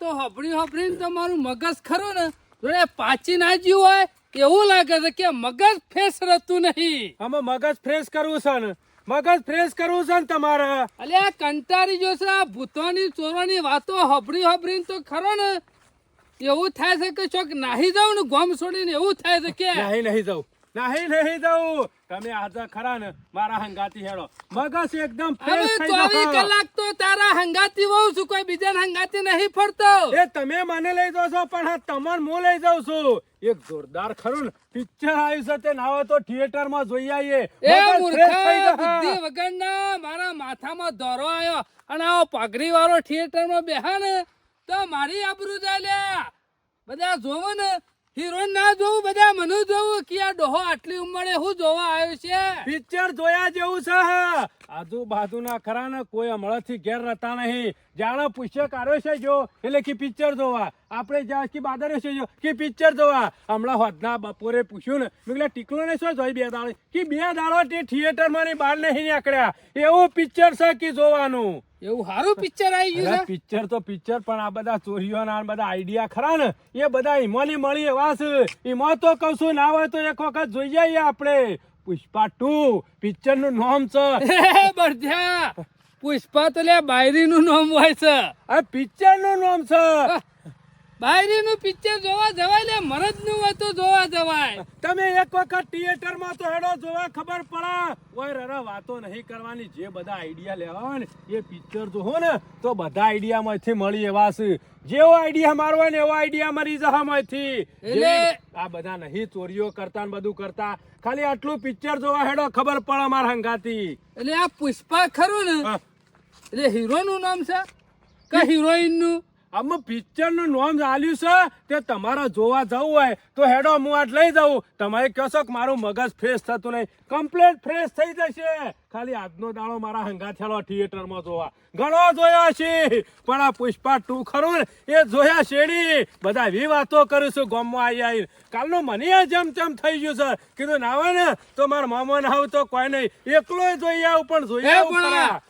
વાતો હબળી હબળીને તમારું મગજ ખરું ને? જોડે પાછી ના જ્યું હોય એવું લાગે છે કે મગજ ફ્રેશ રહેતું નહીં. આમાં મગજ ફ્રેશ કરવું છે ને. મગજ ફ્રેશ કરવું છે ને તમારે. અલ્યા કંટાળી જોશે આ ભૂતોની ચોરોની વાતો હબળી હબળીને તો ખરો ને. એવું થાય છે કે ચોક નાહી જાઉં ને ગોમ છોડીને એવું થાય છે કે? નાહી નહીં જવું નહીં નહીં જવું તમે આજે ખરા ને મારા હંગાતી હેડો. મગજ એકદમ ફ્રેશ થઈ ગયો. કલાક તો તારા હંગાતી વહુ છું કોઈ બીજા હંગાતી નહીં ફરતો. એ તમે મને લઈ જાવ છો પણ હા તમને હું લઈ જાઉં છું. એક જોરદાર ખરું પિક્ચર આવ્યું છે તે ના તો થિયેટરમાં જોઈ આવીએ. એ મૂર્ખા. બુદ્ધિ વગરના મારા માથામાં દોરો આવ્યો અને આવો પગરી વાળો થિયેટરમાં બેહા ને તો મારી આબરૂ જાય લે બધા જોવો ને હિરોઈન ના જોવું, બધા મને જોવું કે આ ડોહો આટલી ઉંમરે હું જોવા આવ્યો છે? પિક્ચર જોયા જેવું છે આજુબાજુના ખરા ને કોઈ હમણાંથી ઘેર રહેતા નહીં. જાણે પુસ્તક આવ્યો છે જો, એટલે કે પિક્ચર જોવા. આપણે જ્યાં કે બાદરે છે જો, કે પિક્ચર જોવા. હમણાં હોદના બપોરે પૂછ્યું ને, મેં કીધું ટીકલો ને શું જોઈ બે દાડો? કે બે દાડો તે થિયેટરમાં બહાર નહીં નીકળ્યા. એવું પિક્ચર છે કે જોવાનું? એવું સારું પિક્ચર આવી ગયું છે? પિક્ચર તો પિક્ચર પણ આ બધા ચોરીઓના બધા આઈડિયા ખરા ને. એ બધા ઈમોની મળી એવા છે. ઈમો તો કહું છું ના હોય તો એક વખત જોઈ જઈએ આપણે. પુષ્પા ટુ પિક્ચરનું નામ છે. હે, પુષ્પા તો લે બાયરી નું નામ હોય છે. આ પિક્ચરનું નામ છે. બાયરી નું પિક્ચર જોવા જવાયનું હોય તો જોવા જવાય. તમે એક વખત થિયેટરમાં તો હેડો જોવા ખબર પડે. ઓય રરા વાતો નહીં કરવાની જે બધા આઈડિયા લેવા ને એ પિક્ચર જો ને તો બધા આઈડિયા માંથી મળી એવા છે. જેવો આઈડિયા મારો હોય ને એવો આઈડિયા મરી જવા માંથી એટલે- આ બધા નહીં ચોરીઓ કરતા ને બધું કરતા. ખાલી આટલું પિક્ચર જોવા હેડો ખબર પડે મારા હંગાતી એટલે આ પુષ્પા ખરું ને? હા. એટલે હીરો નું નામ છે? કે હિરોઈન નું પિક્ચરનું નામ ચાલ્યું છે તે તમારે જોવા જવું હોય તો હેડો હું આજ લઈ જાઉં. તમારે કહેશો કે મારું મગજ ફ્રેશ થતું નહીં. કમ્પ્લેટ ફ્રેશ થઈ જશે. ખાલી આજનો દાડો મારા હંગા થયેલો થિયેટરમાં જોવા. ઘણો જોયા છે. પણ આ પુષ્પા ટુ ખરું એ જોયા શેડી બધા એવી વાતો કરું છું ગામમાં આવી આવી કાલનું મને જેમ તેમ થઈ ગયું છે. કીધું ના ને તો મારા મામા ના આવું તો કોઈ નહીં. એકલો જોઈ આવું પણ જોઈ આવું પણ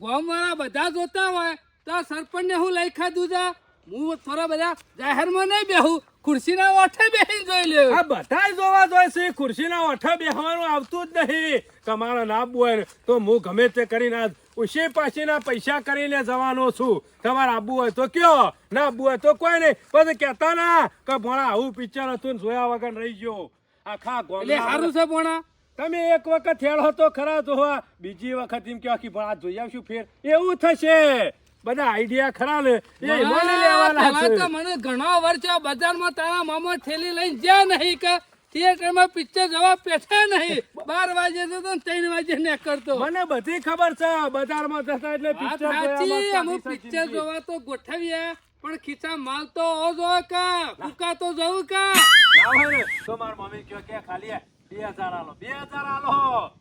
ગામ બધા જોતા હોય. તો સરપંચ ને હું લઈ ખાધું છે હું થોડા બધા જાહેરમાં નહીં બેહું ખુરશીના ઓઠે બેહી જોઈ લે આ બધા જોવા જોઈએ છે ખુરશીના ઓઠે બેહવાનું આવતું જ નહીં. તમારે ના બોય તો હું ગમે તે કરીને આજ ઉશી પાછીના પૈસા કરીને જવાનો છું. તમારે આબુ હોય તો કયો? ના આબુ હોય તો કોઈ નહીં. પછી કહેતા ના કે ભણા આવું પિક્ચર હતું ને જોયા વગર રહી ગયો. આખા એટલે સારું છે ભણા. તમે એક વખત હેળો તો ખરા જોવા. બીજી વખત એમ કે કે ભણા જોઈ આવશું ફેર. એવું થશે. બધા આઈડિયા ખરા ને એ મને લેવાના છે. તો મને ઘણો વર્ષ બજારમાં તારા મામા થેલી લઈને જ્યાં નહીં કે થિયેટરમાં પિક્ચર જવા પેઠે નહીં. બાર વાગે તો તો ત્રણ વાગે ને કરતો મને બધી ખબર છે બજારમાં જતા એટલે પિક્ચર સાચી અમે પિક્ચર જોવા તો ગોઠવીએ પણ ખીચા માલ તો ઓ જો કા કુકા તો જવું કા? ના હોય તો માર મમ્મી કયો કે ખાલી બે હજાર આલો બે હજાર આલો.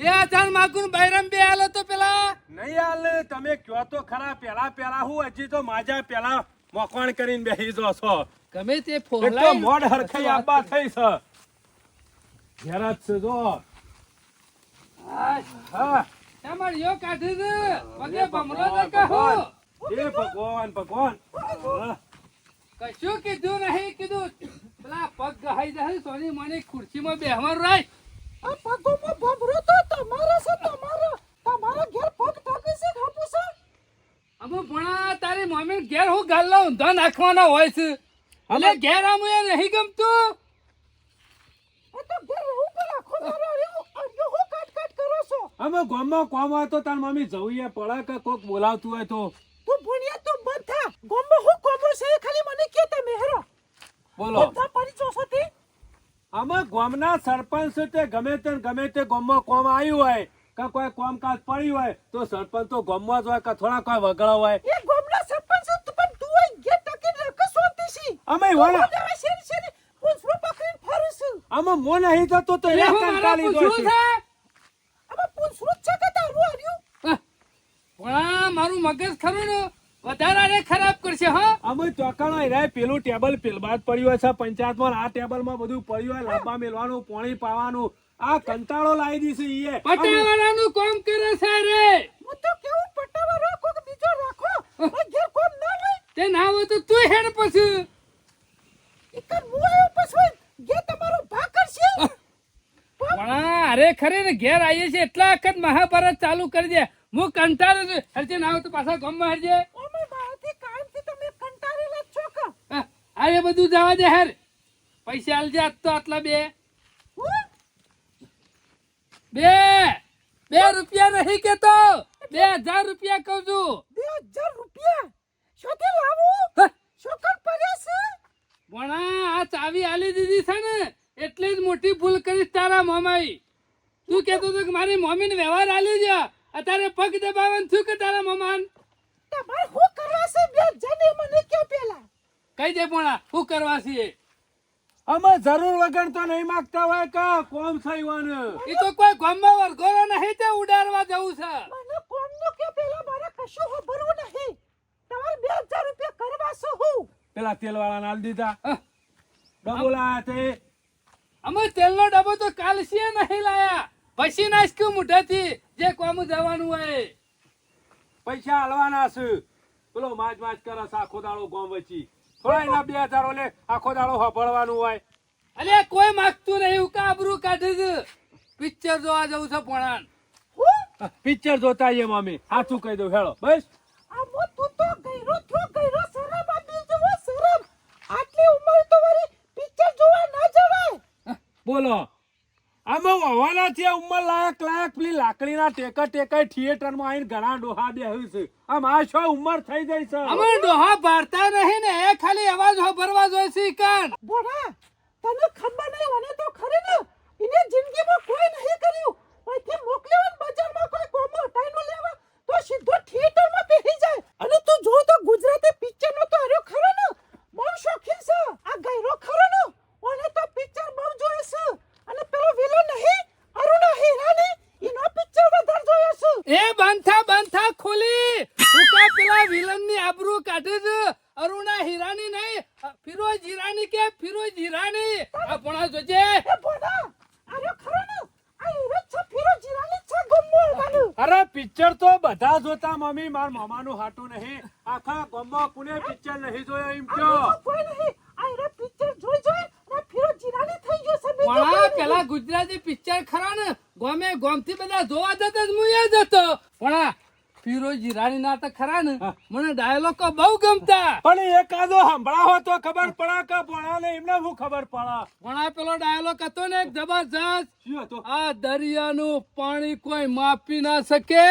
બે હજાર માગું બૈરમ બે આલો તો પેલા. નહીં આલે તમે કયો તો ખરા પેલા પેલા હું હજી તો માજા પેલા મોકવાણ કરીને બેસી જો છો. ગમે તે એક મોડ હરખાઈ આબા થઈ છે. ઘેર છે જો. હા. તમાર યો કાઢી દે. પગે ભમરો દે કહું. એ ભગવાન ભગવાન. કશું કીધું નહીં કીધું. પેલા પગ ગહાઈ જશે સોની મને ખુરશીમાં બેહવાનું રાય. આ પગોમાં ભમરો તો તમારો છે તમારો. તમારો ઘેર પગ ઠાકે છે ખાપુ છે? અમો ભણા તારી મમ્મી ઘેર હું ગાલ્લા ઊંધા નાખવાના હોય છે. એટલે ઘેર આમ એ નહીં ગમતું. આ તો ઘેર હું પર આખો દાડો રહ્યો અને હું કાટ કાટ કરો છો? અમે ગામમાં કોમ હોય તો તાર મમ્મી જવું પડે કે કોક બોલાવતું હોય તો? તું ભણ્યા તો બંધ થા. ગોમમાં હું કોમો છે ખાલી મને કે તમે હેરો. બોલો. બધા પરિચો છો તે? અમે ગામના સરપંચ તે ગમે તે ગમે તે ગામમાં કોમ આવ્યું હોય કે કોઈ કોમકાજ પડ્યું હોય તો સરપંચ તો ગામમાં જ હોય કે થોડા કોઈ વગડા હોય. એ ગોમના સરપંચ તો પણ તું અહીં ઘેર ટકે રક સોતી છી? અમે વાળા શેરી શેરી પૂંછડું પકડીને ફરું છું. અમે મો નહીં થતો તો એ કંટાળી પૂછવું છે? આમાં પૂંછડું જ છે કે તારું આવ્યું પણ મારું મગજ ખરું ને? વધારાને ખરાબ કરશે હા. અમે ચોકાણા રે પેલું ટેબલ પેલબાદ પડ્યું છે છે પંચાયતમાં આ ટેબલમાં બધું પડ્યું હોય લાંબા મેલવાનું પાણી પાવાનું. આ કંટાળો લાવી દીશે ઈએ. પટાવાળાનું કામ કરે છે રે. હું તો કેવું પટાવા રાખો કે બીજો રાખો. ઘેર કોમ ના હોય. તે ના હોય તો તું હેડ પછી. એક હું આવ્યો પછી? ઘેર તમારો ભા કરશે? પણ અરે ખરે ને ઘેર આવીએ છીએ એટલા વખત મહાભારત ચાલુ કરી દે. હું કંટાળો છું. હરજે ના હોય તો પાછા ગામમાં હરજે ઓમે મારાથી કાયમથી તમે કંટાળેલા જ છો કે હા, આ બધું જવા દે હેર. પૈસા આલજે આજ તો આટલા બે. બે. બે રૂપિયા નહીં કેતો. બે હજાર રૂપિયા કહું છું. બે હજાર રૂપિયા? શોધી લાવું. શોકર પડ્યા છે? ભણા આ ચાવી આલી દીધી છે ને એટલે જ મોટી ભૂલ કરીશ તારા મોમાઈ તું કેતો તો કે મારી મમ્મીને વ્યવહાર આલી છે અત્યારે પગ દબાવન થયું કે તારા મમાન તમારે શું કરવા છે? બે જને મને કયો પેલા? કઈ દે પણ શું કરવા છે અમે જરૂર વગર તો નહીં માગતા હોય કે કોમ થયું એ તો કોઈ ગામમાં વરઘોડો નહીં તે ઉડાડવા જવું છે. મને કોમનો કે પેલા મારે કશું ખબરવું નહીં. તમારે બે હજાર રૂપિયા કરવા છું હું? પેલા તેલ વાળા નાલ દીધા ડબોલા ડબો લાયા તે અમે તેલનો ડબ્બો તો કાલ છે નહીં લાયા. પછી નાખ્યું મુઠાથી જે કોમ જવાનું હોય. પૈસા હાલવાના છે. પેલો માજ માજ કરે છે આખો દાડો ગોમ વચ્ચી થોડા એના બે હજાર ઓલે આખો દાડો સાંભળવાનું હોય. અલે કોઈ માગતું નહીં હું કાબરું કાઢી છે પિક્ચર જોવા જવું છે પણ હું? પિક્ચર જોતા આવીએ મમ્મી સાચું કહી દઉં. હેળો બસ. આ મો તું તો ગયરો થયો ગયરો શરમ આપી જવો શરમ. આટલી ઉંમર તો વળી પિક્ચર જોવા ના જવાય. બોલો. આમાં વવાના છે ઉંમર લાયક લાયક. પેલી લાકડીના ટેકા ટેકા થિયેટરમાં આવીને ઘણા ડોહા બેહ્યું છે. આમ આ છો ઉંમર થઈ જાય છે. અમે ડોહા ભારતા નહીં ને એ ખાલી અવાજ ભરવા જોઈએ છે કાન બોડા તને ખબર નહીં મને તો ખરી ને. એને જિંદગીમાં કોઈ નહીં કર્યું. અહીંથી મોકલ્યો ને બજારમાં કોઈ કોમો ટાઈમ લેવા તો સીધો થિયેટરમાં બેસી જાય. અને તું જો તો ગુજરાતી પિક્ચરનો તો હર્યો ખરો ને. બહુ શોખીન છે. આ ગયરો ખરો ને. ઓને તો પિક્ચર બહુ જોયે છે. અને પેલો વિલન નહીં અરુણા હીરાની એનો પિક્ચર વધારે જોયો છું. એ બંથા બંથા ખોલી. ઉકા પેલા વિલનની આબરૂ કાઢે છે? અરુણા હીરાની નહીં. ફિરોજ હીરાની કે ફિરોજ હીરાની? આપણા જોજે. એ બોડા આર્યો ખરો ને આ હીરો છે ફિરો જીરાની છે ગમો વાળું અરે પિક્ચર તો બધા જોતા મમ્મી માર મામાનું હાટું નહીં. આખા ગામમાં કોને પિક્ચર નહીં જોયો એમ કયો? કોઈ નહીં આ હીરો પિક્ચર જોઈ જોઈ અને ફિરો જીરાની ભણા નહીં. પેલા ગુજરાતી પિક્ચર ખરા ને? ગોમે ગોમથી બધા જોવા જતા જ હું એ જતો ફિરોજી રાણી ના તો ખરા ને? મને ડાયલોગ બહુ ગમતા. પણ એકાદો સંભળાવો તો ખબર પડે કે ભણાને એમને શું ખબર પડે? ભણા પેલો ડાયલોગ હતો ને એક જબરજસ્ત. આ દરિયાનું પાણી કોઈ માપી ના શકે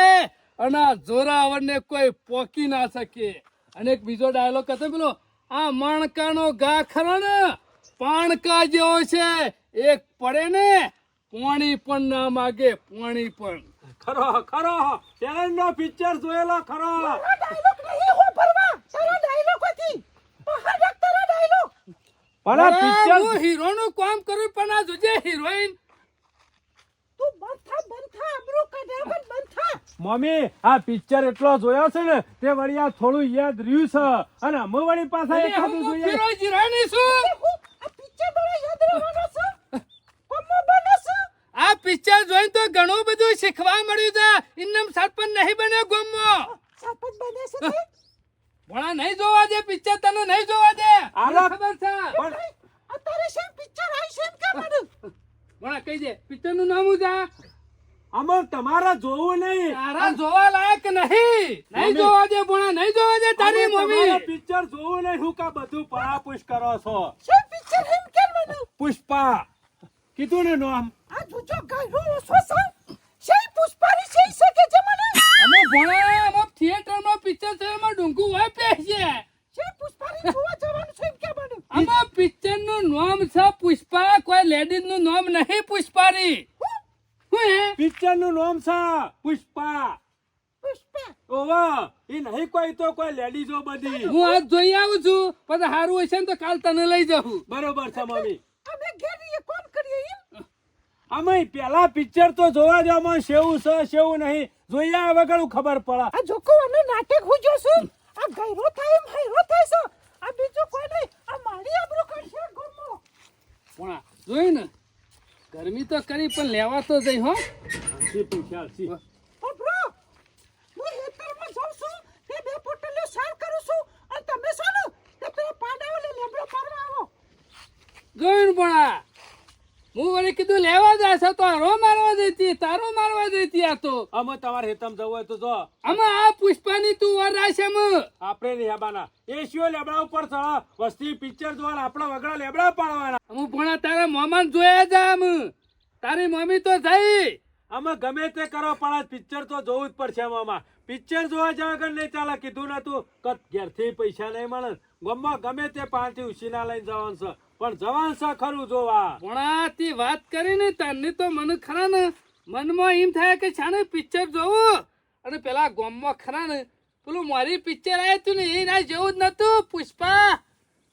અને આ જોરાવરને કોઈ પોકી ના શકે. અને એક બીજો ડાયલોગ હતો પેલો આ માણકાનો ગા ખરો ને? પાણકા જેવો છે. એક પડે ને પાણી પણ ના માગે પાણી પણ. ખરો ખરો. ચેલેન્જ નો પિક્ચર જોયેલો ખરો. પણ પિક્ચર હું હીરો નું કામ કરું પણ આ જોજે હિરોઈન તું બંધ થા બંધ થા પણ બંધ મમ્મી આ પિક્ચર એટલો જોયો છે ને તે વળી આ થોડું યાદ રહ્યું છે. અને અમે વળી પાછા જોઈએ ફિરોજ હીરાની શું એ હું આ પિક્ચર બડો યાદ રહેવાનો છે કોમો બનો છે આ પિક્ચર જોઈને તો ઘણું બધું શીખવા મળ્યું છે. ઇન્નમ સરપંચ નહીં બન્યો ગોમો. સરપંચ બને છે ભણા નહીં જોવા દે પિક્ચર તને નહીં જોવા દે. આલા- ખબર છે. પણ અત્યારે શું પિક્ચર આવી છે એમ કે મને? ભણા કહી દે પિક્ચરનું નામ હું જા આમાં તમારે જોવું નહીં. તારા જોવા લાયક નહીં. નહીં જોવા દે ભણા નહીં જોવા દે તારી મમ્મી. પિક્ચર જોવું નહીં. હું કા બધું પરાપુશ કરો છો? શું પિક્ચર એમ કે મને? પુષ્પા. કીધું ને નામ? ગાયરો ઓછો છે શેય પુષ્પારી છે કે જે મને? અમે ભણા અમે થિયેટરમાં પિક્ચર થયેમાં ડુંગુ હોય પેશે શેય પુષ્પારી જોવા જવાનું છે કે મને? આમાં પિક્ચરનું નામ છે પુષ્પા કોઈ લેડીઝનું નામ નહીં પુષ્પારી હું? હે? પિક્ચરનું નામ છે પુષ્પા. પુષ્પા? ઓવા એ નહીં કોઈ તો કોઈ લેડીઝો બધી. હું આજ જોઈ આવું છું પછી સારું હશે ને તો કાલ તને લઈ જાઉં. બરોબર છે મમ્મી. અમે ઘેરીએ કોણ કરીએ? અમે પેલા પિક્ચર તો જોવા જો મને શેવું છે શેવું નહીં. આ વગર ખબર પડે. આ જોકો અમે નાટક હું જોશું આ ગયરો થાય હૈરો થાય છે. આ બીજું કોઈ નહીં. આ મારી આબરૂ કરશે ગોમો. પણ જોઈ ને ગરમી તો કરી પણ લેવા તો જઈ હો. સી તું ખ્યાલ સી બ્રો હું હેતરમાં જાઉં છું તે બે પોટલીઓ સાર કરું છું. અને તમે સોનું તે પેલા પાડાવાલે લેબડો પાડવા આવો. જોયું પણ હું વળી કીધું લેવા જશે તો હરો મારવા દેતી તારો મારવા દેતી આ તો. અમે તમારે હેતમ જવું હોય તો જો. આમાં આ પુષ્પાની તું વર રાશે મ આપણે નહીં આબાના. એ શિયો લેબડા ઉપર ચડો વસ્તી પિક્ચર જોવા આપણા વગડા લેબડા પાડવાના. હું ભણા તારા મોમાન જોયા જા આમ તારી મમ્મી તો જઈ અમે ગમે તે કરો પણ પિક્ચર તો જોવું જ પડશે મામા પિક્ચર જોવા જવા વગર નહીં ચાલે કીધું નતું કત ઘેરથી પૈસા નહીં મળે. ગમમાં ગમે તે પાંચથી ઉછીના લઈને જવાનું છે. પણ જવાન સા ખરું જોવા. તે વાત કરીને તને તો મને ખરા ને મનમાં એમ થાય કે છાને પિક્ચર જોવું. અને પેલા ગોમમાં ખરા ને પેલું મારી પિક્ચર આવ્યું તું ને એ ના જેવું જ નતું પુષ્પા.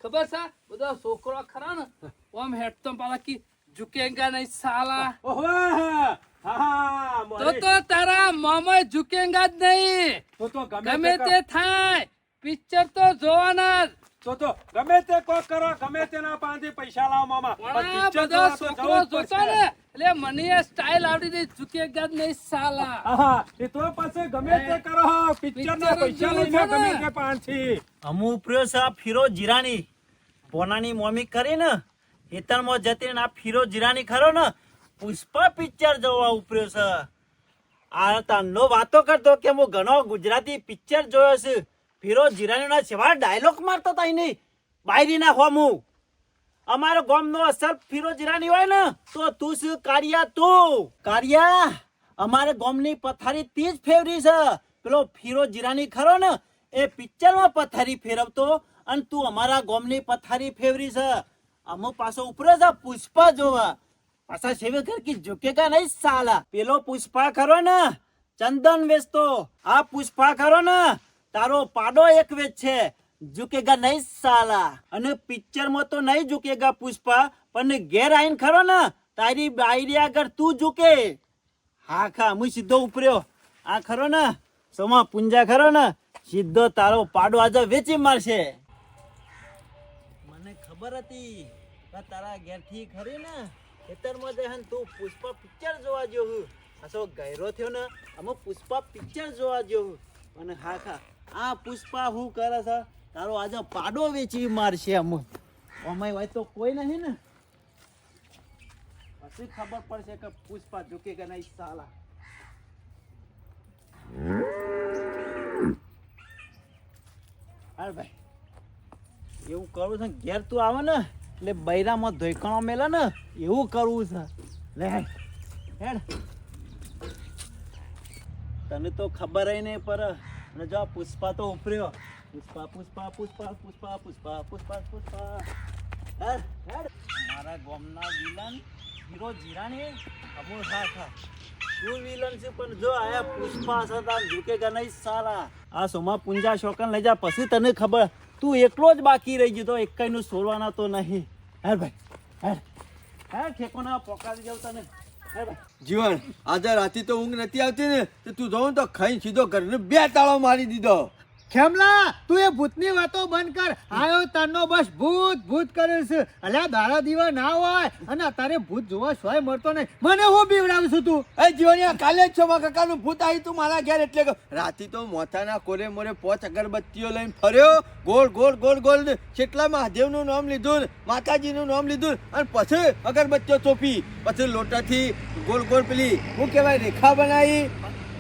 ખબર છે? બધા છોકરો ખરા ને ઓમ હેડ તો પાલા કી ઝુકેંગા નહીં સાલા. ઓહો તો તો તારા મામા ઝુકેંગા જ નહીં. તો તો ગમે તે થાય. પિક્ચર તો જોવાના જ. તો તો ગમે તે કોક કરો ગમે તેના પાસેથી પૈસા લાવો મામા. બધા તો છોકરો જોતા. ને એટલે મને એ સ્ટાઇલ આવડી દે ચૂકે જ નહીં સાલા. એ તો પાસે ગમે તે કરો પિક્ચર ના પૈસા લઈ લઈને ગમે તે પાંચથી અમુ પ્રિયો છે ફિરો જીરાની. પોનાની મમ્મી કરી ને હેતરમાં જતી ને આ ફિરો જીરાની ખરો ને પુષ્પા પિક્ચર જોવા ઉપર્યો છે. આ તનો વાતો કરતો કે હું ઘણો ગુજરાતી પિક્ચર જોયો છે. ફિરો જીરાની ના સેવા ડાયલોગ મારતો તા નહીં. બાયરી ના હોમું અમારો ગામનો અસર ફિરો જીરાની હોય ને, તો તું શું કાર્યા તું? કાર્યા, અમારે ગામની પથારી તી જ ફેવરી છે. પેલો ફિરો જીરાની ખરો ને, એ પિક્ચરમાં પથારી ફેરવતો અને તું અમારા ગામની પથારી ફેવરી છે. અમુક પાછો ઉપરે છે પુષ્પા જોવા. પાછા સેવે ઘર કી ઝુકેગા નહીં સાલા. પેલો પુષ્પા ખરો ને, ચંદન વેચતો. આ પુષ્પા ખરો ને તારો પાડો એક વેચ છે. ઝુકેગા નહીં સાલા. અને પિક્ચરમાં તો નહીં ઝુકેગા પુષ્પા, પણ ઘેર આઈને ખરો ને, તારી બાયરી આગળ તું ઝુકે. હા, ખા હું સીધો ઉપર્યો. આ ખરો ને, સોમા પુંજા ખરો ને, સીધો તારો પાડો આજે વેચી મારશે. મને ખબર હતી તારા તારા ઘેરથી ખરી ને, ખેતરમાં જઈને તું પુષ્પા પિક્ચર જોવા જેવું હસો ગયરો થયો ને અમુક પુષ્પા પિક્ચર જોવા જેવું અને હા, ખા આ પુષ્પા હું કરે છે? તારો આજે પાડો વેચી મારશે અમુક. અમાય હોય તો કોઈ નહીં ને. પછી ખબર પડશે કે પુષ્પા ઝુકે કે નહીં, સાલા. અરે ભાઈ. એવું કરવું છે ઘેર તું આવે ને, એટલે બૈરામાં ધોઈકણો મેલે ને, એવું કરવું છે. લે હેડ. તને તો ખબર નહીં પર અને જો આ પુષ્પા તો ઉપર્યો. પુષ્પા પુષ્પા પુષ્પા પુષ્પા પુષ્પા પુષ્પા પુષ્પા. મારા ગામના વિલન હીરો જીરાણી અમોલ ખા તું વિલન છે પણ જો આયા પુષ્પા સદા ઝુકેગા નહીં સારા આ સોમા પુંજા શોકન લઈ જા, પછી તને ખબર. તું એકલો જ બાકી રહી ગયો તો એકાઈ સોલવાના તો નહીં. હેર ભાઈ, હેડ. હેડ, ઠેકોના પોકાડી જાવ તને. જીવન, આજે રાતે તો ઊંઘ નથી આવતી ને, તો તું જોઉં તો ખાઈ સીધો ઘરને બે તાળો મારી દીધો. ખેમલા, તું એ ભૂતની વાતો બંધ કર. આયો તારનો બસ ભૂત ભૂત કરે છે અલ્યા દારા દીવા ના હોય અને તારે ભૂત જોવા સોય મળતો નહીં. મને હું બીવડાવું તું? એ જીવનિયા, કાલે જ છો કાકાનું ભૂત આવી તું મારા ઘેર એટલે રાતી તો મોથાના કોરે મોરે પોચ અગરબત્તીઓ લઈને ફર્યો. ગોળ ગોળ ગોળ ગોળ કેટલા મહાદેવનું નામ લીધું માતાજીનું નામ લીધું અને પછી અગરબત્તીઓ ચોપી. પછી લોટાથી ગોળ ગોળ પેલી, હું કહેવાય, રેખા બનાવી.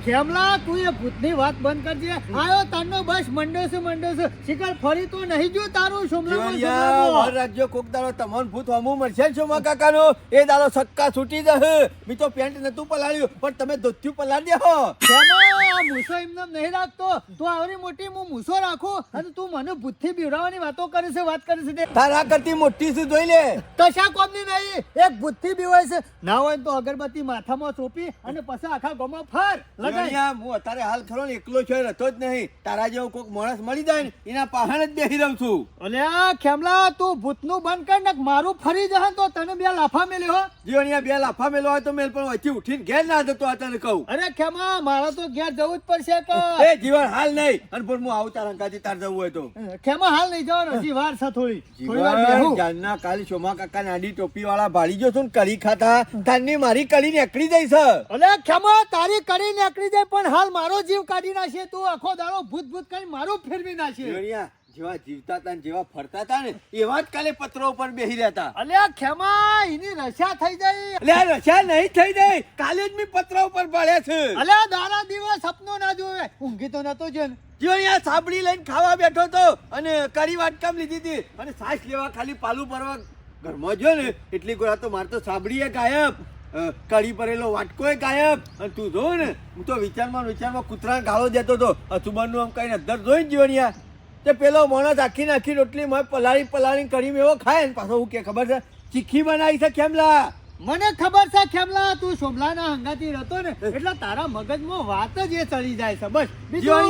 ખેમલા તું એ ભૂતની વાત બંધ કરજે. આયો તારનો બસ મંડો છે મંડો છે. શિકાર ફરી તો નહીં જો તારું સુમલો રાજ્યો કોક દાડો તમન ભૂત હમું મળશે ને મારા કાકાનો? એ દાડો સક્કા છૂટી જશે. મી તો પેન્ટ નતું પલાળ્યું પણ તમે ધોત્યું પલાળી ખેમા, આ મૂસો એમને નહીં રાખતો. તું આવરી મોટી હું મૂસો રાખું અને તું મને ભૂતથી બીવડાવવાની વાતો કરે છે વાત કરે છે તારા કરતી મોટી છે જોઈ લે. કશા કોમની નહીં? એક ભૂતથી બીવાય છે. ના હોય તો અગરબત્તી માથામાં ચોપી અને પછી આખા ગોમાં ફર. લગાય. હું અત્યારે હાલ ખરો ને એકલો છો રહેતો જ નહીં. તારા જેવો કોઈક માણસ મળી જાય ને એના પાહણ જ બેસી રહું છું. અને આ ખેમલા તું ભૂતનું બંધ કર ને મારું ફરી જશે તો તને બે લાફા મેલ્યો હો. જીવણિયા બે લાફા મેલો હોય તો મેલ પણ અહીંથી ઉઠીને ઘેર ના જતો આ તને કહું. અરે ખેમા મારા તો ઘેર જવું જ પડશે કે એ જીવન હાલ નહીં. અને પણ હું આવું તારા જવું હોય તો. કેમાં હાલ નહીં જવાનું? હજી વાર છે થોડી. જીવન જાનના કાલ શોમા કાકા નાડી ટોપી વાળા ભાળી જો છું ને કરી ખાતા તારની મારી કડી નીકળી જાય છે. અલે ખેમા તારી કરી નીકળી જાય પણ હાલ મારો જીવ કાઢી નાખે તું આખો દાડો ભૂત ભૂત કરી મારું ફેરવી નાશે જીવણિયા, જેવા જીવતા હતા ને જેવા ફરતા હતા ને એવા જ કાલે પત્રો ઉપર બેહી રહ્યા હતા અલ્યા ખેમા એની રશા થઈ જાય આ રશા નહીં થઈ જાય કાલે જ મેં પત્રો ઉપર પાડ્યા છે. અલ્યા દારા દિવસ સપનો ના જોવે ઊંઘી તો નતો જો ને. જો અહીંયા સાબડી લઈને ખાવા બેઠો તો અને કરી વાટકામ લીધી હતી. અને સાસ લેવા ખાલી પાલું ભરવા ઘરમાં જો ને એટલી ગોળા તો માર તો સાબડીએ ગાયબ. કડી ભરેલો વાટકો ગાયબ. અને તું જો ને હું તો વિચારમાં વિચારમાં કૂતરા ગાળો દેતો હતો અચુબાનું આમ કઈ જોઈ જોઈને જીવણિયા તે પેલો માણસ આખી નાખી રોટલી પલાળી પલાળી કરી એવો ખાય ને પાછો હું કે ખબર છે? ચીખી બનાવી છે, કેમલા? મને ખબર છે ખેમલા તું સોમલાના હંગાતી રહેતો ને એટલે તારા મગજમાં વાત જ એ ચડી જાય છે. બસ બીજું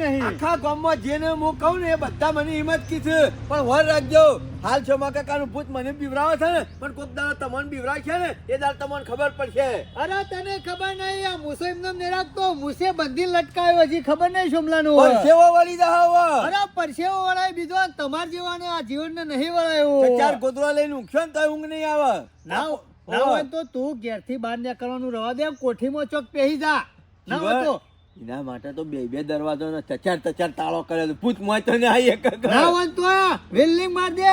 નહીં. આખા ગામમાં જેને હું કહું ને એ બધા મને હિંમત કીધું પણ વર રાખજો. હાલ છોમા કાકાનું ભૂત મને બીવરાવે છે ને પણ કોક દાડો તમને બીવરાય છે ને એ દાડો તમને ખબર પડશે. અરે તને ખબર નહીં આ મૂસો એમનો નિરાકતો મુસે બંધી લટકાયો હજી ખબર નહીં સોમલાનું નું પરસેવો વળી દહાવો અરે પરસેવો વળાય બીજો તમાર જેવાને આ જીવનને નહીં વળાયો. ચાર ગોદરા લઈને ઊંઘ્યો ને તો ઊંઘ નહીં આવે. ના ના હોય તો તું ઘેરથી બહાર નીકળવાનું રવા દે કોઠીમાં ચોક પેહી જા. ના હોય તો. એના માટે તો બે બે દરવાજો ને ચચાર ચચાર તાળો કરે પૂછ મોય તો ને આઈ એક ના હોય તો વેલ્ડિંગ માર દે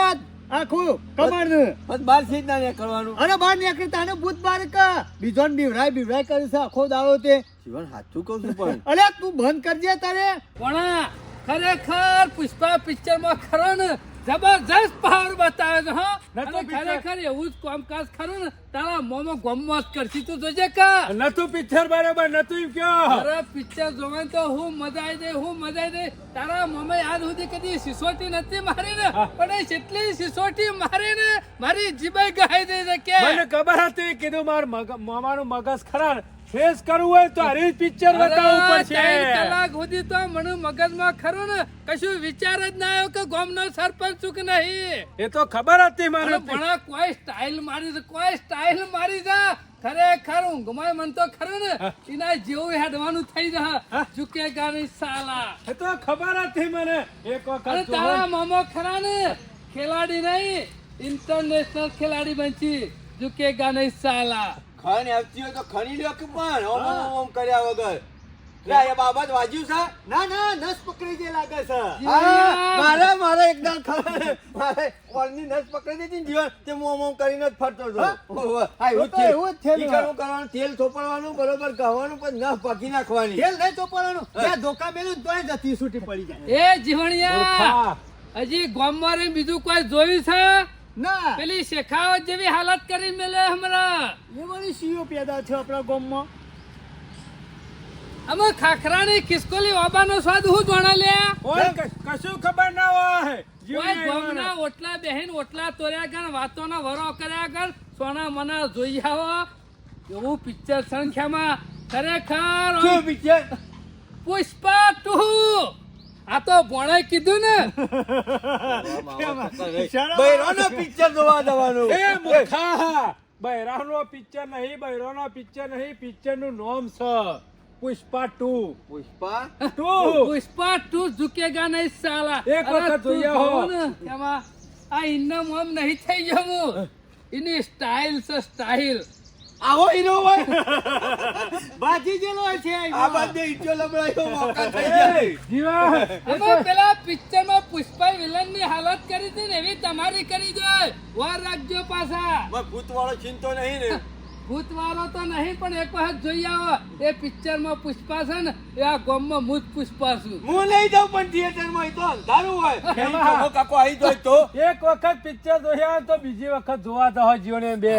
આખું કમાડનું પણ બાર સીધ ના નીકળવાનું? અરે બહાર નીકળી તાને ભૂત બાર કા. બીજો ને બીવરાય બીવરાય કરે છે આખો દાડો તે. જીવન સાચું કહું છું પણ અરે તું બંધ કરજે તારે. કોણા ખરેખર પુષ્પા પિક્ચરમાં ખરો ને. જબરજસ્ત પાવર બતાવે છે હા. નતું ખરેખર એવું જ કામકાજ ખરું ને તારા મોમાં ગમવા જ કરશી તું જોજે કા. નતું પિક્ચર બરાબર નતું એમ કયો. અરે પિક્ચર જોવાની તો હું મજા આવી દે હું મજા આવી દે તારા મોમે આજ સુધી કદી સિસોટી નથી મારી ને પણ એ જેટલી સિસોટી મારી ને મારી જીબાઈ ગાઈ દે છે કે મને ખબર હતી કીધું માર મામાનું મગજ ખરા ફેસ કરવું હોય તો હરી પિક્ચર બતાવવું પડશે. કલાક સુધી તો મને મગજમાં ખરું ને કશું વિચાર જ ના આવ્યો કે ગામનો સરપંચ છું કે નહીં. એ તો ખબર હતી મને પણ કોઈ સ્ટાઇલ મારી છે કોઈ સ્ટાઇલ મારી છે. ખરેખર ઊંઘમાં મન તો ખરું ને એના જેવું હેડવાનું થઈ જા ચૂકે ગાની સાલા. એ તો ખબર હતી મને. એક વખત તારા. મામો ખરા ને ખેલાડી નહીં ઇન્ટરનેશનલ ખેલાડી બનશી. ચૂકે ગાની સાલા. ખણ આવતી હોય તો ખણી લ્યો કે પણ? ઓમ ઓમ કર્યા વગર. એ બાબત વાજ્યું છે? ના ના નસ પકડી જે લાગે છે. મારે મારે એકદમ ખબર મારે ઓળની નસ પકડી દીધી ને જીવન તે મોમ મોમ કરીને જ ફરતો હતો. એવું જ એવું જ થયેલું. કરવાનું તેલ ચોપડવાનું બરોબર કહેવાનું પણ ન પકી નાખવાની. તેલ નહીં ચોપડવાનું. ત્યાં ધોકા મેલું તોય જતી છૂટી પડી જાય. એ જીવણિયા. હજી ગામમાં રહીને બીજું કોઈ જોયું છે? ના. પેલી શેખાવત જેવી હાલત કરી મેલે હમણાં. એ વળી સીઓ પેદા છે આપણા ગામમાં. અમે ખાખરાની ખિસકોલી વાબાનો સ્વાદ હું જોણા લે? કશું ખબર ના હોય. કોઈ ગામના ઓટલા બેહીન ઓટલા તોર્યા ગણ વાતોના વરો કર્યા ગણ સોના મના જોઈ આવો. એવું પિક્ચર સંખ્યામાં ખરેખર પિક્ચર? પુષ્પા ટુ આ તો ભણે કીધું ને. બૈરોનો પિક્ચર જોવા જવાનું. એ મૂર્ખા બૈરાનો પિક્ચર નહીં બૈરાનો પિક્ચર નહીં પિક્ચરનું નામ છે Pushpa two. Pushpa two. Pushpa two ઝુકેગા નહીં સાલા. એક વખત જોઈએ ને એમાં આ ઇન્નમ ઓમ નહીં થઈ જવું એની સ્ટાઇલ છે સ્ટાઇલ આવો હીરો હોય. બાજી જેલો છે આ બધે ઈટો લબડાયો મોકા થઈ જાય જીવા. અમે પેલા પિક્ચરમાં પુષ્પા વિલનની હાલત કરી હતી ને એવી તમારી કરી જોય. વાર રાખજો પાછા. મેં ભૂત વાળો ચિંતો નહીં ને. ભૂત વાળો તો નહીં પણ એક વખત જોઈ આવો. એ પિક્ચરમાં પુષ્પા છે ને એ આ ગામમાં હું જ પુષ્પા છું. હું લઈ જાઉં પણ થિયેટરમાં તો અંધારું હોય. કાકો આવી જાય તો. એક વખત પિક્ચર જોયા તો બીજી વખત જોવા તો જીવને બે.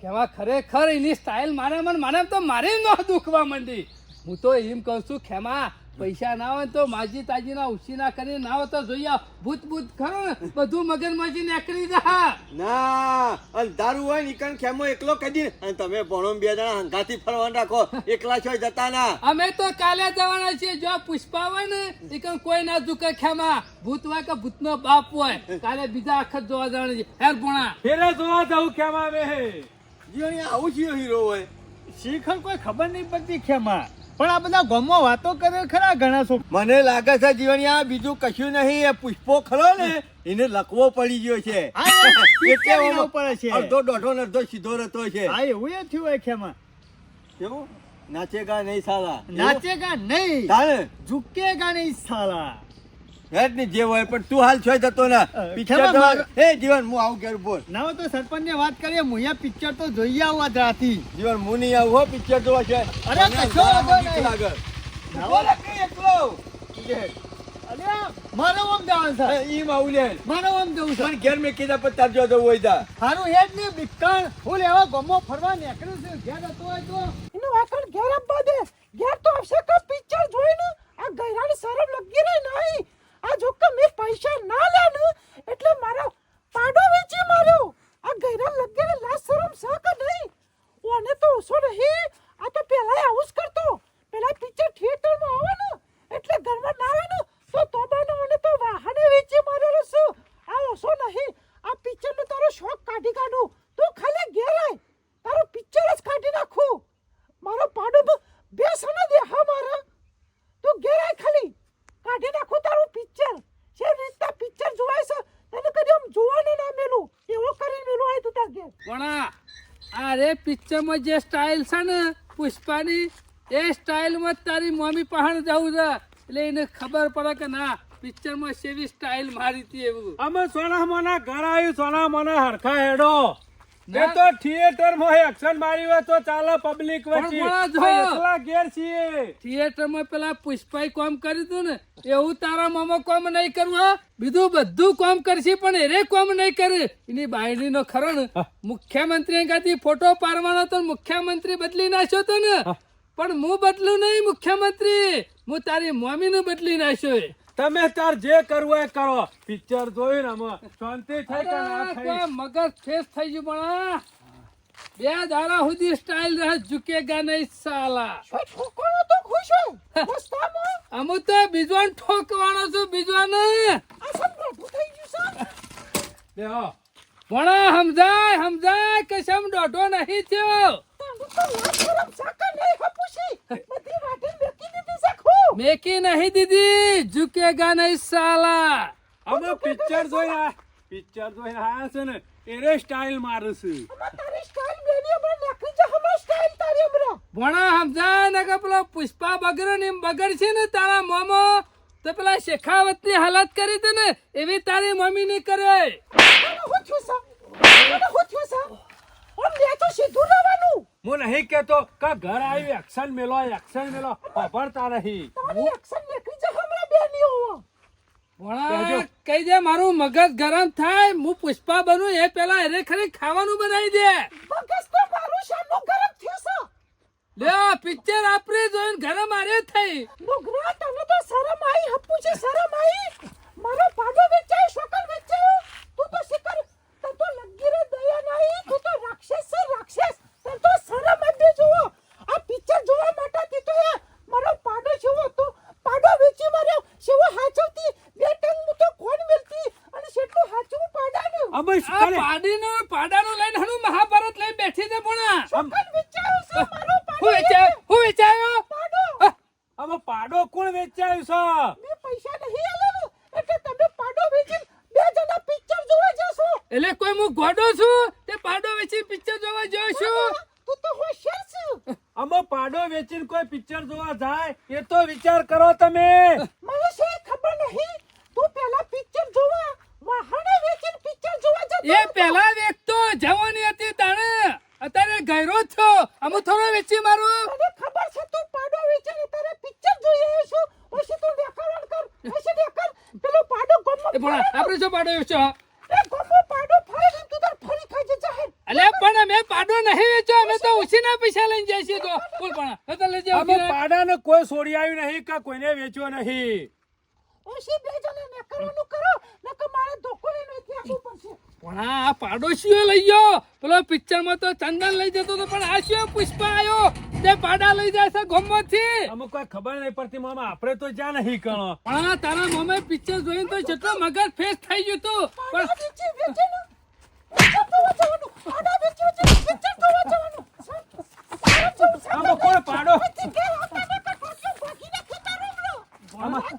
કેવા ખરેખર એની સ્ટાઇલ મારે મને મને તો મારે ન દુખવા માંડી. હું તો એમ કહું છું ખેમા પૈસા ના હોય તો માજી તાજી ના ઉછી ના કરી ના હોય તો જોઈ આવો. ભૂત ભૂત ખરો ને? બધું મગન માજી નીકળી જા ના અંધારું હોય નીકળ ખેમો એકલો કદી અને તમે ભણો બે જણા હંગાથી ફરવાનું રાખો. એકલા છો જતા ના. અમે તો કાલે જવાના છીએ જો પુષ્પા હોય ને એ કોઈ ના દુખે ખેમા. ભૂત હોય કે ભૂતનો બાપ હોય કાલે બીજા આખત જોવા જવાના છે હેર ભણા. ફેરે જોવા જવું ખેમા આવે હે જીવન આવું જીવ હીરો હોય. શિખર કોઈ ખબર નહીં પડતી ખેમાં. પણ આ બધા ગમો વાતો કરે ખરા ઘણા છો? મને લાગે છે જીવણી આ બીજું કશું નહીં એ પુષ્પો ખરો ને એને લખવો પડી ગયો છે. અડધો દોઢો ને અડધો સીધો રહેતો છે. હા એવું એ થયું હોય ખેમાં. કેવું? નાચેગા નહીં સાલા. નાચેગા નહીં. ઝુકેગા નહીં સાલા. હેડની જે હોય પણ તું હાલ છોય જતો ને. પિક્ચર તો મારો- જીવન હું આવું ઘેર બોલ. ના તો સરપંચ ને વાત કરીએ હું અહીંયા પિક્ચર તો જોઈ આવું આજ રાતી જીવન હું નહીં આવું હો પિક્ચર જોવા છે. અરે કશો વાંધો નહીં. લાગે. બોલે કે એકલો અરે મારો આમ જવાનું છે. હે, ઈમ આવું લે. મારો આમ જવું છે. મને ઘેર મેં કીધા પર તાર જો જવું હોય તા. હારું હેડની હું લેવા ગમો ફરવા નીકળ્યું છે. ઘેર હતો હોય તો. એનું વાકણ ઘેર આપવા દે ઘેર તો આવશે કે પિક્ચર જોઈને આ ગૈરાની શરમ લગી રહી નહીં. આ જો મેં પૈસા ના લેને એટલે મારો પાડો વેચી માર્યો. આ ગૈરા લગી લાશ શરમ છે કે નહીં. ઓને તો ઓછો નહીં. આ તો પહેલા આવું જ કરતો. પહેલા પિક્ચર થિયેટરમાં આવે ને એટલે ઘરમાં ના આવે ને તો તોબાનો ઓને તો વાહને વેચી માર્યો છે. આ ઓછો નહીં. આ પિક્ચરનો તારો શોખ કાઢી કાઢું. તું ખાલી ઘેર તારો પિક્ચર જ કાઢી નાખું. મારો પાડો બ- બે સને દે હા મારા તું ઘેર આય ખાલી કાઢી નાખું તારું પિક્ચર જે રીતના પિક્ચર જોવાય છે તને કદી આમ જોવાને ના મેલું એવો કરીને મેલું આય તું તાર ઘેર પણ આ આ રે પિક્ચરમાં જે સ્ટાઇલ છે ને, પુષ્પાની, એ સ્ટાઇલમાં જ તારી મમ્મી પહાણ જવું છે. એટલે એને ખબર પડે કે ના, પિક્ચરમાં સેવી સ્ટાઇલ મારી હતી એવું. અમે સોના મોના ઘર આવ્યું સોના મોના હરખા હેડો. એ તો થિયેટરમાં એક્શન મારી હોય તો ચાલો પબ્લિક વચ્ચે. એકલા ઘેર છીએ. થિયેટરમાં પેલા પુષ્પાઈ કામ કર્યું દઉં ને એવું તારા મામા કામ નહીં કરવું હા? બીજું બધું કામ કરશે પણ એરે કામ નહીં કરે. એની બાયડી નો ખરો ને મુખ્યમંત્રી કાથી ફોટો પાડવાનો તો મુખ્યમંત્રી બદલી નાખ્યો તો ને. પણ હું બદલું નહીં મુખ્યમંત્રી. હું તારી મમ્મી નું બદલી નાખ્યો. તમે તાર જે કરવું એ કરો. પિક્ચર જોયું ને અમે શાંતિ થઈ કે ના થઈ મગજ ફેસ થઈ ગયું પણ બે દાડા સુધી સ્ટાઇલ રહે ઝુકેગા નહીં સાલા. ઠોકવાનો તો ખુશ હું. અમુ તો બીજવાન ઠોકવાનો છું બીજવાન આ થઈ ગયું છે બેહો. ભણા સમજાય સમજાય કે સમ ડોટો નહીં થયો. છે મેકી દીધી છે ખો મેકી નહીં દીદી ઝુકેગા નહીં સાલા. અમે પિક્ચર જોઈ આ- પિક્ચર જોઈ આયા છે ને એરે સ્ટાઇલ મારે છે. ભણા સમજાય ને કે પેલો પુષ્પા બગડ્યો ને એમ બગડશે ને તારા મોમો? તો પેલા શેખાવતની હાલત કરી હતી ને એવી તારી મમ્મી ની કરે. હું છું સા હું છું સા ઓમ લે તો સીધું રહેવાનું. હું નહીં કેતો કે ઘર આવ્યું એક્શન મેલો એક્શન મેલો. નહીં. તારી એક્શન નીકળી જા હમણાં બેની હોવા વણા કહી દે મારું મગજ ગરમ થાય. હું પુષ્પા બનું એ પેલા એને ખરી ખાવાનું બનાવી દે. મગજ તો મારું શાનો ગરમ થયું છે. લે પિક્ચર આપરે જોઈને ઘરે મારે થઈ. નુગરા તને તો શરમ આવી છે શરમ આવી મારો પાડો વેચાય શકલ વેચાય. તું તો શિકર તો લગી રે દયા નહીં તું તો રાક્ષસ છે રાક્ષસ. તને તો શરમ આવી જોવો. આ પિક્ચર જોવા માટે તી તો એ મારો પાડો જેવો હતો પાડો વેચી માર્યો. સેવો હાચવતી બે ટંગ તો કોણ મેલતી અને કેટલું હાચવું પાડાનું. અમે આ પાડીનો પાડાનો લઈને હણું મહાભારત લઈ બેઠી છે ભણા શકલ વેચાયો છે? મારો હું પાડો વેચાયો? હું વેચાયો? પાડો. અમે પાડો કોણ વેચાયું છે? મેં પૈસા નહીં આલેલું. એટલે તમે પાડો વેચી બે જણા પિક્ચર જોવા જશો. એટલે કોઈ હું ગોડો છું? તે વેચી પિક્ચર જોવા જઈશું. તું તો હોશિયાર છે. અમે પાડો વેચીને કોઈ પિક્ચર જોવા જાય એ તો વિચાર કરો તમે. મને શું ખબર નહીં. તું પહેલા પિક્ચર જોવા વાહણે વેચીને પિક્ચર જોવા જતો એ પેલા વેચતો જવાની હતી તાણે. અત્યારે ગયરો છો. અમુ થોડો વેચી મારું. મને ખબર છે તું પાડો વેચીને તારે પિક્ચર જોઈ આવ્યો છું પછી તું દેખાડણ કર પછી દેખાડ. પેલો પાડો ગમ એ ભણા આપણે જો પાડો વેચો એ ગમો પાડો ફરે ને તું તાર ફરી ખાજે જાહેર અલે પણ અમે પાડો નહીં વેચો અમે તો ઉછીના પૈસા લઈને જાય છે તો. બોલ પણ તો લઈ જાઓ અમે. પાડાને કોઈ છોડી આવ્યું નહીં કે કોઈને વેચ્યો નહીં. ઓછી બે ને કરવાનું કરો નકર મારે ધોકો લઈને અહીંથી આવવું પડશે. પણ આ પાડોશીઓ લઈ ગયો પેલો પિક્ચરમાં તો ચંદન લઈ જતો હતો પણ આ શું પુષ્પા આવ્યો? તે પાડા લઈ જાય છે ગોમમાંથી અમુક કોઈ ખબર નહીં પડતી મામા આપણે તો જ્યાં નહીં કણો પણ આ તારા મમે પિક્ચર જોઈને તો જેટલો મગજ ફેસ થઈ ગયું તું. પણ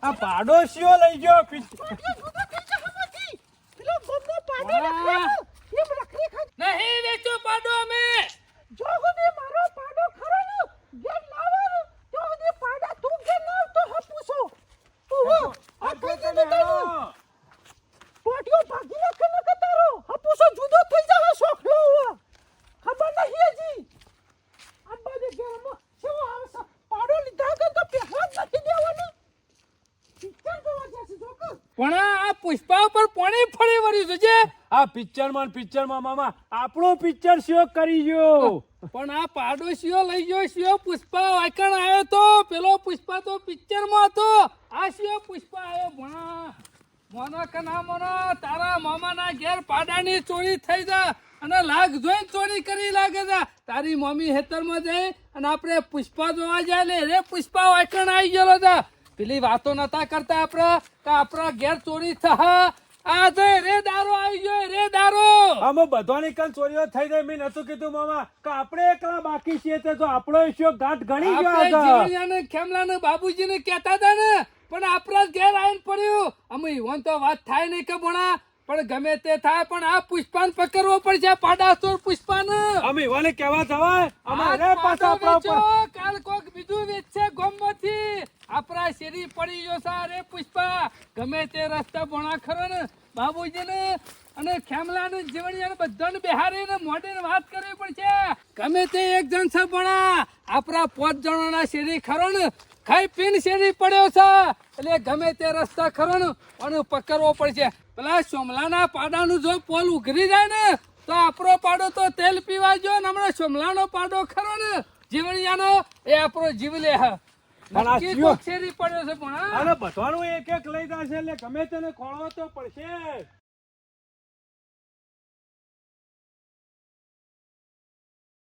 આ પાડોશીઓ લઈ ગયો જા. નહીં વેચો પાડો અમે જો સુધી મારો પાડો ખરો ને, ઘેર ના આવે ને, તો સુધી પાડા તું ઘેર ના આવતો હપુસો. ઓહો, આ કઈ દીધું તને? ભાગી નાખે ન કે તારો હપુસો જુદો થઈ જાય સોખલો હોવા ખબર નહીં હજી અંબાજી ઘેરમાં કેવો આવશે પાડો લીધા કે તો પહેલા જ નથી દેવાનું પિક્ચર જોવા જશે જોકર પણ આ પુષ્પા ઉપર પાણી ફરી વળ્યું છે જે આ પિક્ચરમાં પિક્ચર પિક્ચરમાં મામા આપણો પિક્ચર શો કરી ગયો પણ આ પાડોશીઓ લઈ ગયો શિયો પુષ્પા વાયકણ આવ્યો તો પેલો પુષ્પા તો પિક્ચરમાં હતો આ શિયો પુષ્પા આવ્યો ભણા મોનો કે ના મોનો તારા મામાના ઘેર પાડાની ચોરી થઈ જા અને લાગ જોઈ ચોરી કરી લાગે છે તારી મમ્મી હેતરમાં જઈ અને આપણે પુષ્પા જોવા જાય લે રે પુષ્પા વાયકણ આવી ગયેલો છે પેલી વાતો નતા કરતા આપણે કે આપણા ઘેર ચોરી થા આ તો રે દારો આવી ગયો રે દારો. આમાં બધાની કન ચોરીઓ થઈ ગઈ. મેં નતું કીધું મામા કે આપણે એકલા બાકી છીએ તે તો આપણો ઈશ્યો ઘાટ ગણી ગયો આપણે. જીવણિયાને ખેમલાને બાબુજીને કહેતા હતા ને પણ આપણા ઘેર આવીને પડ્યું. અમે ઈવન તો વાત થાય નહીં કે ભણા પણ ગમે તે થાય પણ આ પુષ્પાન પકડવો પડશે પાડાસોર પુષ્પાન. અમે એવાને કહેવા થવાય અમારે પાછા આપણા કાલ કોક બીજું વેચશે ગોમમાંથી. આપણા શેરી પડી ગયો સા રે પુષ્પા. ગમે તે રસ્તા ભણા ખરો ને બાબુજીને અને ખેમલાને જીવણિયાને બધાને બિહારીને મોઢે વાત કરવી પડશે ગમે તે એક જણ છે પણ આપણા પાંચ જણોના શેરી ખરો ને ખાઈ પીને શેરી પડ્યો છે. એટલે ગમે તે રસ્તા ખરો ને અને પકડવો પડશે. પેલા સોમલાના પાડાનું જો પોલ ઉઘરી જાય ને તો આપણો પાડો તો તેલ પીવા જો ને હમણાં સોમલાનો પાડો ખરો ને જીવણિયાનો એ આપણો જીવ લે હ. શેરી પડ્યો છે પણ? બધાનું એક એક લઈ જશે એટલે ગમે તેને ખોળવો તો પડશે.